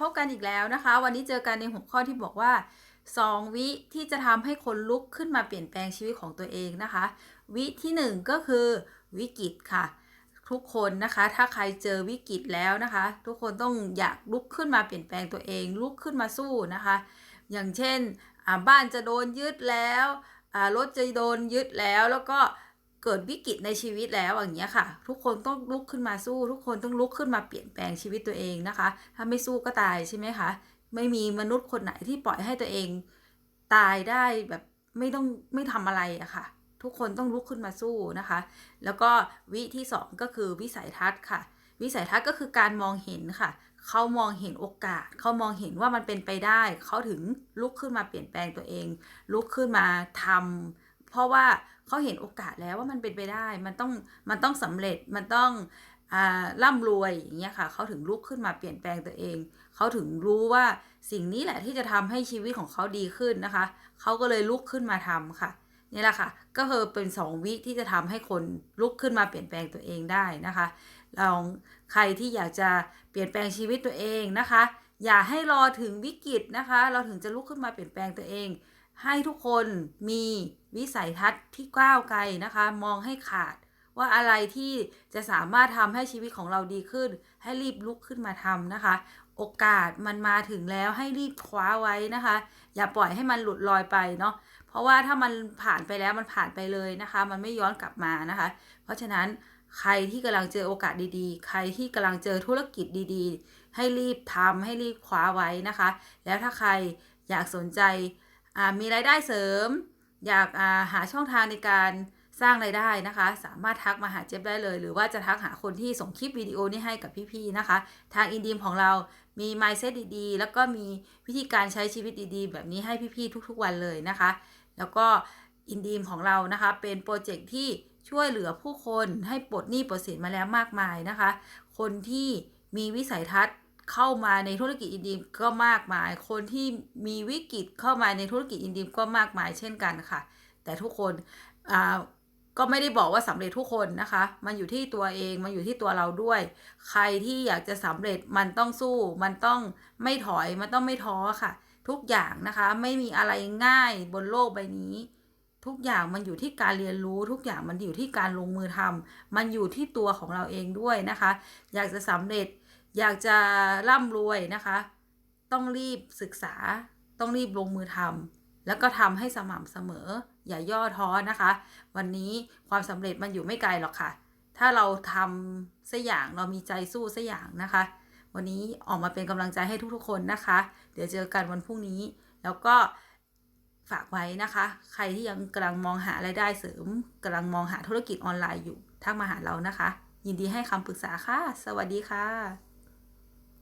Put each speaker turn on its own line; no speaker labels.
พบกันอีกแล้วนะคะ วันนี้เจอกันในหัวข้อที่บอกว่า 2 วิที่จะทำให้คนลุกขึ้นมาเปลี่ยนแปลงชีวิตของตัวเองนะคะ วิที่ 1 ก็คือวิกฤตค่ะ ทุกคนนะคะ ถ้าใครเจอวิกฤตแล้วนะคะ ทุกคนต้องอยากลุกขึ้นมาเปลี่ยนแปลงตัวเอง ลุกขึ้นมาสู้นะคะ อย่างเช่นบ้านจะโดนยึดแล้วรถจะโดนยึดแล้วแล้วก็ เกิดวิกฤตในชีวิตแล้วอย่างเงี้ยค่ะ ทุกคนต้องลุกขึ้นมาสู้ ทุกคนต้องลุกขึ้นมาเปลี่ยนแปลงชีวิตตัวเองนะคะ ถ้าไม่สู้ก็ตายใช่ไหมคะไม่มีมนุษย์คนไหนที่ปล่อยให้ตัวเอง ตายได้แบบไม่ต้องไม่ทำอะไรอะค่ะ ทุกคนต้องลุกขึ้นมาสู้นะคะ แล้วก็วิที่สองก็คือวิสัยทัศน์ค่ะ วิสัยทัศน์ก็คือการมองเห็นค่ะ เขามองเห็นโอกาส เขามองเห็นว่ามันเป็นไปได้ เขาถึงลุกขึ้นมาเปลี่ยนแปลงตัวเอง ลุกขึ้นมาทำ เพราะว่าเขาเห็นโอกาสแล้วว่ามันเป็นไปได้ มันต้องมันต้องสำเร็จมันต้องอ่าร่ำรวยอย่างเงี้ยค่ะเขาถึงลุกขึ้นมาเปลี่ยนแปลงตัวเอง เขาถึงรู้ว่าสิ่งนี้แหละที่จะทำให้ชีวิตของเขาดีขึ้นนะคะเขาก็เลยลุกขึ้นมาทำค่ะนี่แหละค่ะ ก็คือเป็น 2 วิที่จะทำให้คนลุกขึ้นมาเปลี่ยนแปลงตัวเองได้นะคะลองใครที่อยากจะเปลี่ยนแปลงชีวิตตัวเองนะคะ อย่าให้รอถึงวิกฤตนะคะ เราถึงจะลุกขึ้นมาเปลี่ยนแปลงตัวเอง ให้ทุกคนมีวิสัยทัศน์ที่ก้าวไกลนะคะ มองให้ขาดว่าอะไรที่จะสามารถทำให้ชีวิตของเราดีขึ้น ให้รีบลุกขึ้นมาทำนะคะ โอกาสมันมาถึงแล้วให้รีบคว้าไว้นะคะ อย่าปล่อยให้มันหลุดลอยไปเนาะเพราะว่าถ้ามันผ่านไปแล้วมันผ่านไปเลยนะคะ มันไม่ย้อนกลับมานะคะ เพราะฉะนั้นใครที่กำลังเจอโอกาสดีๆ ใครที่กำลังเจอธุรกิจดีๆ ให้รีบทำให้รีบคว้าไว้นะคะ แล้วถ้าใครอยากสนใจ มีรายได้เสริม อยากาหาช่องทางในการสร้างรายได้นะคะ สามารถทักมาหาเจี๊ยบได้เลย หรือว่าจะทักหาคนที่ส่งคลิปวิดีโอนี้ให้กับพี่ๆนะคะ ทางอินดีมของเรามี mindset ดีๆ แล้วก็มีวิธีการใช้ชีวิตดีๆ แบบนี้ให้พี่ๆทุกๆวันเลยนะคะ แล้วก็อินดีมของเรานะคะเป็นโปรเจกต์ที่ช่วยเหลือผู้คนให้ปลดหนี้ปลดสินมาแล้วมากมายนะคะ คนที่มีวิสัยทัศน์ เข้ามาในธุรกิจอินดีมก็มากมาย คนที่มีวิกฤตเข้ามาในธุรกิจอินดีมก็มากมายเช่นกันค่ะ แต่ทุกคนอ่าก็ไม่ได้บอกว่าสำเร็จทุกคนนะคะ มันอยู่ที่ตัวเอง มันอยู่ที่ตัวเราด้วย ใครที่อยากจะสำเร็จมันต้องสู้ มันต้องไม่ถอย มันต้องไม่ท้อค่ะ ทุกอย่างนะคะ ไม่มีอะไรง่ายบนโลกใบนี้ ทุกอย่างมันอยู่ที่การเรียนรู้ ทุกอย่างมันอยู่ที่การลงมือทำมันอยู่ที่ตัวของเราเองด้วยนะคะ อยากจะสำเร็จ อยากจะร่ำรวยนะคะ ต้องรีบศึกษา ต้องรีบลงมือทำแล้วก็ทำให้สม่ำเสมอ อย่าย่อท้อนะคะ วันนี้ความสำเร็จมันอยู่ไม่ไกลหรอกค่ะ ถ้าเราทำสักอย่างเรามีใจสู้สักอย่างนะคะ วันนี้ออกมาเป็นกำลังใจให้ทุกๆ คนนะคะ เดี๋ยวเจอกันวันพรุ่งนี้ แล้วก็ฝากไว้นะคะ ใครที่ยังกำลังมองหารายได้เสริมกำลังมองหาธุรกิจออนไลน์อยู่ทักมาหาเรานะคะ ยินดีให้คำปรึกษาค่ะ สวัสดีค่ะ